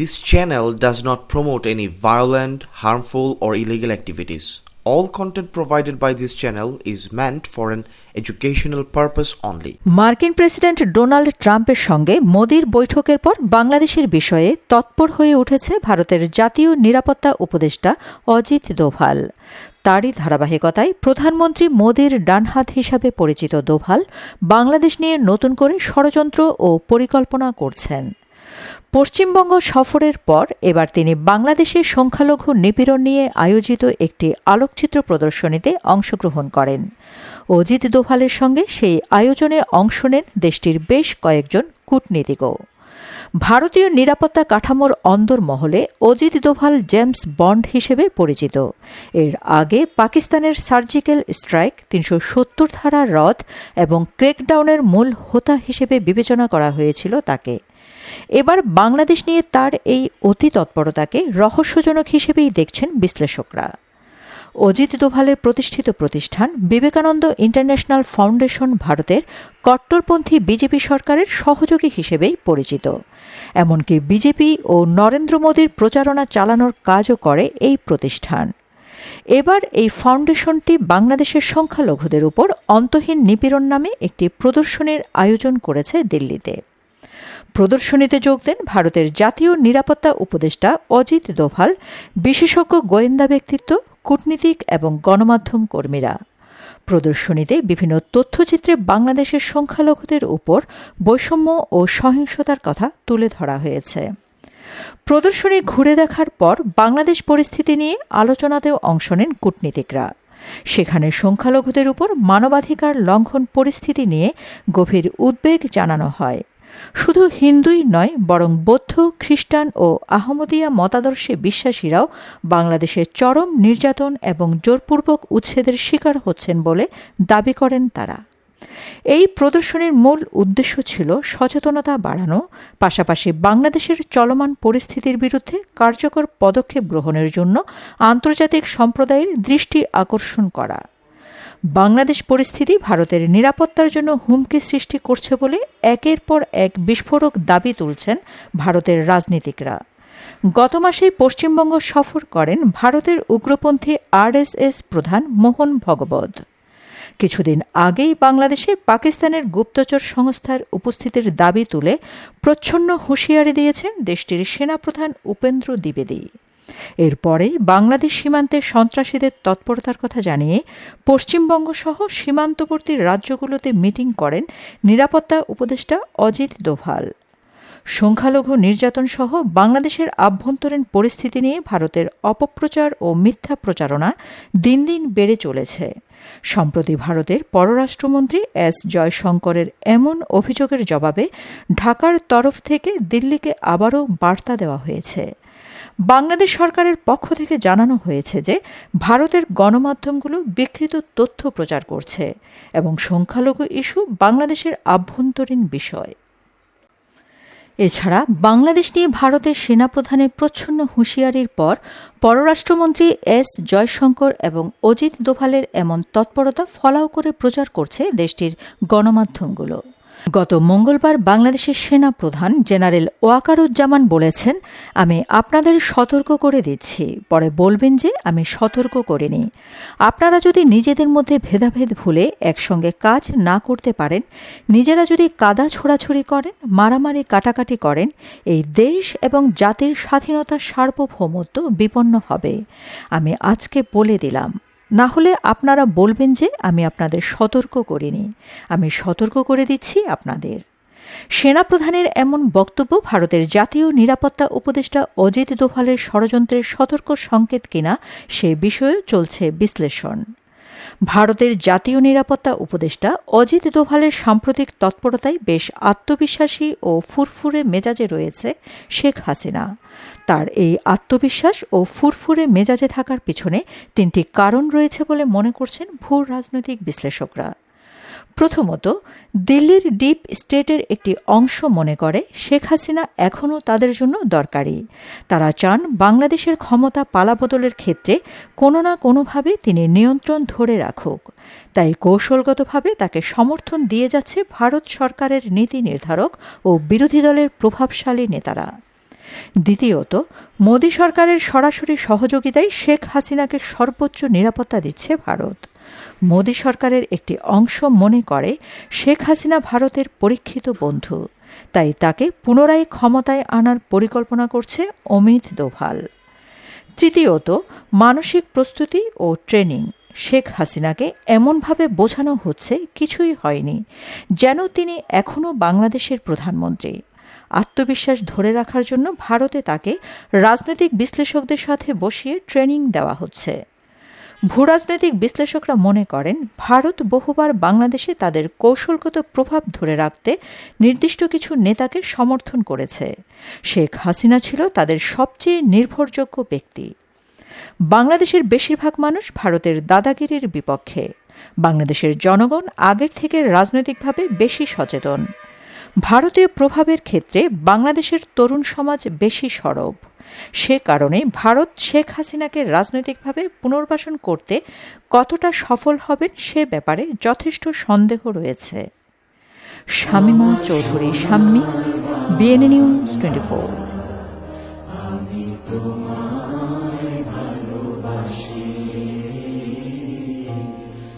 This channel does not promote any violent, harmful, or illegal activities. All content provided by this channel is meant for an educational purpose only. মার্কিন president Donald ট্রাম্পের সঙ্গে মোদির বৈঠকের পর বাংলাদেশের বিষয়ে তৎপর হয়ে উঠেছে ভারতের জাতীয় নিরাপত্তা উপদেষ্টা অজিত দোভাল তারই ধারাবাহিকতায় প্রধানমন্ত্রী মোদির ডানহাত হিসাবে পরিচিত দোভাল বাংলাদেশ নিয়ে নতুন করে ষড়যন্ত্র ও পরিকল্পনা করছেন পশ্চিমবঙ্গ সফরের পর এবার তিনি বাংলাদেশের সংখ্যালঘু নিপীড়ন নিয়ে আয়োজিত একটি আলোকচিত্র প্রদর্শনীতে অংশগ্রহণ করেন। অজিত দোভালের সঙ্গে সেই আয়োজনে অংশ নেন দেশটির বেশ কয়েকজন কূটনীতিকও। ভারতীয় নিরাপত্তা কাঠামোর অন্দরমহলে অজিত দোভাল জেমস বন্ড হিসেবে পরিচিত। এর আগে পাকিস্তানের সার্জিক্যাল স্ট্রাইক, তিনশো সত্তর ধারা রদ এবং ক্রেকডাউনের মূল হোতা হিসেবে বিবেচনা করা হয়েছিল তাকে। এবার বাংলাদেশ নিয়ে তার এই অতি তৎপরতাকে রহস্যজনক হিসেবেই দেখছেন বিশ্লেষকরা। অজিত দোভালের প্রতিষ্ঠিত প্রতিষ্ঠান বিবেকানন্দ ইন্টারন্যাশনাল ফাউন্ডেশন ভারতের কট্টরপন্থী বিজেপি সরকারের সহযোগী হিসেবেই পরিচিত। এমনকি বিজেপি ও নরেন্দ্র মোদীর প্রচারণা চালানোর কাজও করে এই প্রতিষ্ঠান। এবার এই ফাউন্ডেশনটি বাংলাদেশের সংখ্যালঘুদের উপর অন্তহীন নিপীড়ন নামে একটি প্রদর্শনীর আয়োজন করেছে দিল্লিতে। প্রদর্শনীতে যোগ দেন ভারতের জাতীয় নিরাপত্তা উপদেষ্টা অজিত দোভাল, বিশেষজ্ঞ গোয়েন্দা ব্যক্তিত্ব, কূটনীতিক এবং গণমাধ্যম কর্মীরা। প্রদর্শনীতে বিভিন্ন তথ্যচিত্রে বাংলাদেশের সংখ্যালঘুদের উপর বৈষম্য ও সহিংসতার কথা তুলে ধরা হয়েছে। প্রদর্শনী ঘুরে দেখার পর বাংলাদেশ পরিস্থিতি নিয়ে আলোচনাতেও অংশ নেন কূটনীতিকরা। সেখানে সংখ্যালঘুদের উপর মানবাধিকার লঙ্ঘন পরিস্থিতি নিয়ে গভীর উদ্বেগ জানানো হয়। শুধু হিন্দুই নয়, বরং বৌদ্ধ, খ্রিস্টান ও আহমদিয়া মতাদর্শে বিশ্বাসীরাও বাংলাদেশের চরম নির্যাতন এবং জোরপূর্বক উচ্ছেদের শিকার হচ্ছেন বলে দাবি করেন তারা। এই প্রদর্শনীর মূল উদ্দেশ্য ছিল সচেতনতা বাড়ানো, পাশাপাশি বাংলাদেশের চলমান পরিস্থিতির বিরুদ্ধে কার্যকর পদক্ষেপ গ্রহণের জন্য আন্তর্জাতিক সম্প্রদায়ের দৃষ্টি আকর্ষণ করা। বাংলাদেশ পরিস্থিতি ভারতের নিরাপত্তার জন্য হুমকি সৃষ্টি করছে বলে একের পর এক বিস্ফোরক দাবি তুলছেন ভারতের রাজনীতিকরা। গত মাসেই পশ্চিমবঙ্গ সফর করেন ভারতের উগ্রপন্থী আরএসএস প্রধান মোহন ভগবত। কিছুদিন আগেই বাংলাদেশে পাকিস্তানের গুপ্তচর সংস্থার উপস্থিতির দাবি তুলে প্রচ্ছন্ন হুঁশিয়ারি দিয়েছেন দেশটির সেনাপ্রধান উপেন্দ্র দ্বিবেদী। এরপরে বাংলাদেশ সীমান্তে সন্ত্রাসীদের তৎপরতার কথা জানিয়ে পশ্চিমবঙ্গ সহ সীমান্তবর্তী রাজ্যগুলোতে মিটিং করেন নিরাপত্তা উপদেষ্টা অজিত দোভাল। সংখ্যালঘু নির্যাতন সহ বাংলাদেশের আভ্যন্তরীণ পরিস্থিতি নিয়ে ভারতের অপপ্রচার ও মিথ্যা প্রচারণা দিন দিন বেড়ে চলেছে। সম্প্রতি ভারতের পররাষ্ট্রমন্ত্রী এস জয়শঙ্করের এমন অভিযোগের জবাবে ঢাকার তরফ থেকে দিল্লিকে আবারও বার্তা দেওয়া হয়েছে। বাংলাদেশ সরকারের পক্ষ থেকে জানানো হয়েছে যে, ভারতের গণমাধ্যমগুলো বিকৃত তথ্য প্রচার করছে এবং সংখ্যালঘু ইস্যু বাংলাদেশের আভ্যন্তরীণ বিষয়। এছাড়া, বাংলাদেশ নিয়ে ভারতের সেনাপ্রধানের প্রচ্ছন্ন হুঁশিয়ারির পর পররাষ্ট্রমন্ত্রী এস জয়শঙ্কর এবং অজিত দোভালের এমন তৎপরতা ফলাও করে প্রচার করছে দেশটির গণমাধ্যমগুলো। গত মঙ্গলবার বাংলাদেশের সেনা প্রধান জেনারেল ওয়াকারুজ্জামান বলেছেন, আমি আপনাদের সতর্ক করে দিচ্ছি। পরে বলবেন যে, আমি সতর্ক করিনি। আপনারা যদি নিজেদের মধ্যে ভেদাভেদ ভুলে একসঙ্গে কাজ না করতে পারেন, নিজেরা যদি কাদা ছোড়াছড়ি করেন, মারামারি কাটাকাটি করেন, এই দেশ এবং জাতির স্বাধীনতার সার্বভৌমত্ব বিপন্ন হবে। আমি আজকে বলে দিলাম। না হলে আপনারা বলবেন যে আমি আপনাদের সতর্ক করিনি। আমি সতর্ক করে দিচ্ছি আপনাদের। সেনাপ্রধানের এমন বক্তব্য ভারতের জাতীয় নিরাপত্তা উপদেষ্টা অজিত দোভালের ষড়যন্ত্রের সতর্ক সংকেত কিনা সে বিষয়ে চলছে বিশ্লেষণ। ভারতের জাতীয় নিরাপত্তা উপদেষ্টা অজিত দোভালের সাম্প্রতিক তৎপরতায় বেশ আত্মবিশ্বাসী ও ফুরফুরে মেজাজে রয়েছে শেখ হাসিনা। তার এই আত্মবিশ্বাস ও ফুরফুরে মেজাজে থাকার পিছনে তিনটি কারণ রয়েছে বলে মনে করছেন ভূ রাজনৈতিক বিশ্লেষকরা। প্রথমত, দিল্লির ডিপ স্টেটের একটি অংশ মনে করে শেখ হাসিনা এখনও তাদের জন্য দরকারি। তারা চান বাংলাদেশের ক্ষমতা পালাবদলের ক্ষেত্রে কোনো না কোনোভাবে তিনি নিয়ন্ত্রণ ধরে রাখুক। তাই কৌশলগতভাবে তাকে সমর্থন দিয়ে যাচ্ছে ভারত সরকারের নীতি নির্ধারক ও বিরোধী দলের প্রভাবশালী নেতারা। দ্বিতীয়ত, মোদী সরকারের সরাসরি সহযোগিতায় শেখ হাসিনাকে সর্বোচ্চ নিরাপত্তা দিচ্ছে ভারত। মোদী সরকারের একটি অংশ মনে করে, শেখ হাসিনা ভারতের পরীক্ষিত বন্ধু। তাই তাকে পুনরায় ক্ষমতায় আনার পরিকল্পনা করছে অমিত দোভাল তৃতীয়ত, মানসিক প্রস্তুতি ও ট্রেনিং। শেখ হাসিনাকে এমনভাবে বোঝানো হচ্ছে কিছুই হয়নি, যেন তিনি এখনও বাংলাদেশের প্রধানমন্ত্রী। আত্মবিশ্বাস ধরে রাখার জন্য ভারতে তাকে রাজনৈতিক বিশ্লেষকদের সাথে বসিয়ে ট্রেনিং দেওয়া হচ্ছে। ভূরাজনৈতিক বিশ্লেষকরা মনে করেন, ভারত বহুবার বাংলাদেশে তাদের কৌশলগত প্রভাব ধরে রাখতে নির্দিষ্ট কিছু নেতাকে সমর্থন করেছে। শেখ হাসিনা ছিল তাদের সবচেয়ে নির্ভরযোগ্য ব্যক্তি। বাংলাদেশের বেশিরভাগ মানুষ ভারতের দাদাগিরির বিপক্ষে। বাংলাদেশের জনগণ আগের থেকে রাজনৈতিকভাবে বেশি সচেতন। ভারতীয় প্রভাবের ক্ষেত্রে বাংলাদেশের তরুণ সমাজ বেশি সরব। সে কারণে ভারত শেখ হাসিনাকে রাজনৈতিকভাবে পুনর্বাসন করতে কতটা সফল হবেন সে ব্যাপারে যথেষ্ট সন্দেহ রয়েছে। Shamima Chowdhury, Shammi BNA news twenty four